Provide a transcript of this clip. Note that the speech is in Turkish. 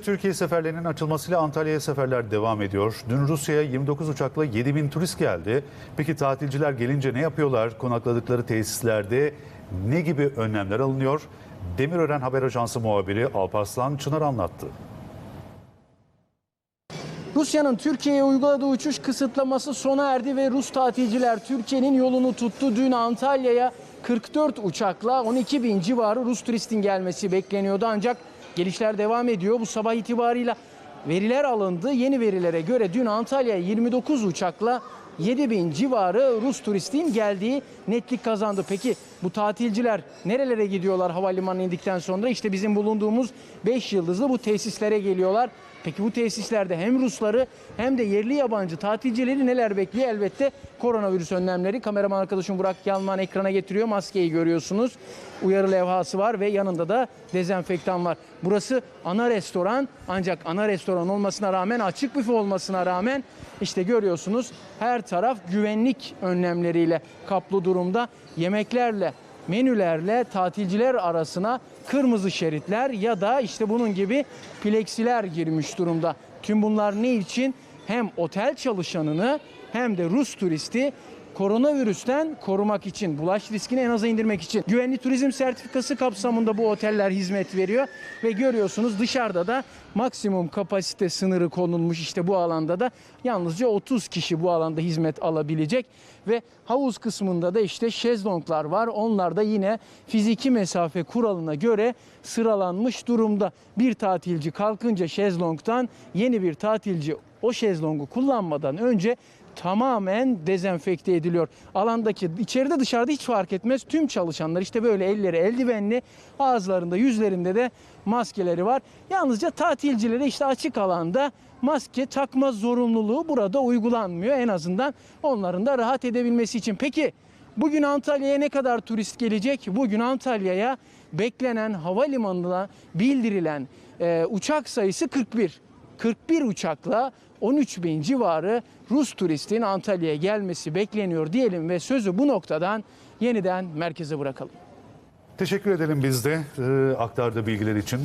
Türkiye seferlerinin açılmasıyla Antalya'ya seferler devam ediyor. Dün Rusya'ya 29 uçakla 7 bin turist geldi. Peki tatilciler gelince ne yapıyorlar? Konakladıkları tesislerde ne gibi önlemler alınıyor? Demirören Haber Ajansı muhabiri Alparslan Çınar anlattı. Rusya'nın Türkiye'ye uyguladığı uçuş kısıtlaması sona erdi ve Rus tatilciler Türkiye'nin yolunu tuttu. Dün Antalya'ya 44 uçakla 12 bin civarı Rus turistin gelmesi bekleniyordu ancak gelişler devam ediyor. Bu sabah itibarıyla veriler alındı. Yeni verilere göre dün Antalya'ya 29 uçakla 7 bin civarı Rus turistin geldiği netlik kazandı. Peki bu tatilciler nerelere gidiyorlar havalimanına indikten sonra? İşte bizim bulunduğumuz 5 yıldızlı bu tesislere geliyorlar. Peki bu tesislerde hem Rusları hem de yerli yabancı tatilcileri neler bekliyor? Elbette koronavirüs önlemleri. Kameraman arkadaşım Burak Yalman ekrana getiriyor. Maskeyi görüyorsunuz. Uyarı levhası var ve yanında da dezenfektan var. Burası ana restoran ancak ana restoran olmasına rağmen açık büfe olmasına rağmen işte görüyorsunuz her taraf güvenlik önlemleriyle kaplı durumda. Yemeklerle menülerle tatilciler arasına kırmızı şeritler ya da işte bunun gibi pleksiler girmiş durumda. Tüm bunlar ne için? Hem otel çalışanını hem de Rus turisti koronavirüsten korumak için, bulaş riskini en aza indirmek için güvenli turizm sertifikası kapsamında bu oteller hizmet veriyor ve görüyorsunuz dışarıda da maksimum kapasite sınırı konulmuş işte bu alanda da yalnızca 30 kişi bu alanda hizmet alabilecek ve havuz kısmında da işte şezlonglar var. Onlar da yine fiziki mesafe kuralına göre sıralanmış durumda. Bir tatilci kalkınca şezlongtan yeni bir tatilci o şezlongu kullanmadan önce tamamen dezenfekte ediliyor. Alandaki içeride dışarıda hiç fark etmez. Tüm çalışanlar işte böyle elleri eldivenli, ağızlarında yüzlerinde de maskeleri var. Yalnızca tatilcilere işte açık alanda maske takma zorunluluğu burada uygulanmıyor. En azından onların da rahat edebilmesi için. Peki bugün Antalya'ya ne kadar turist gelecek? Bugün Antalya'ya beklenen havalimanına bildirilen e, uçak sayısı 41. 41 uçakla 13 bin civarı Rus turistin Antalya'ya gelmesi bekleniyor diyelim ve sözü bu noktadan yeniden merkeze bırakalım. Teşekkür edelim biz de e, aktardığı bilgiler için.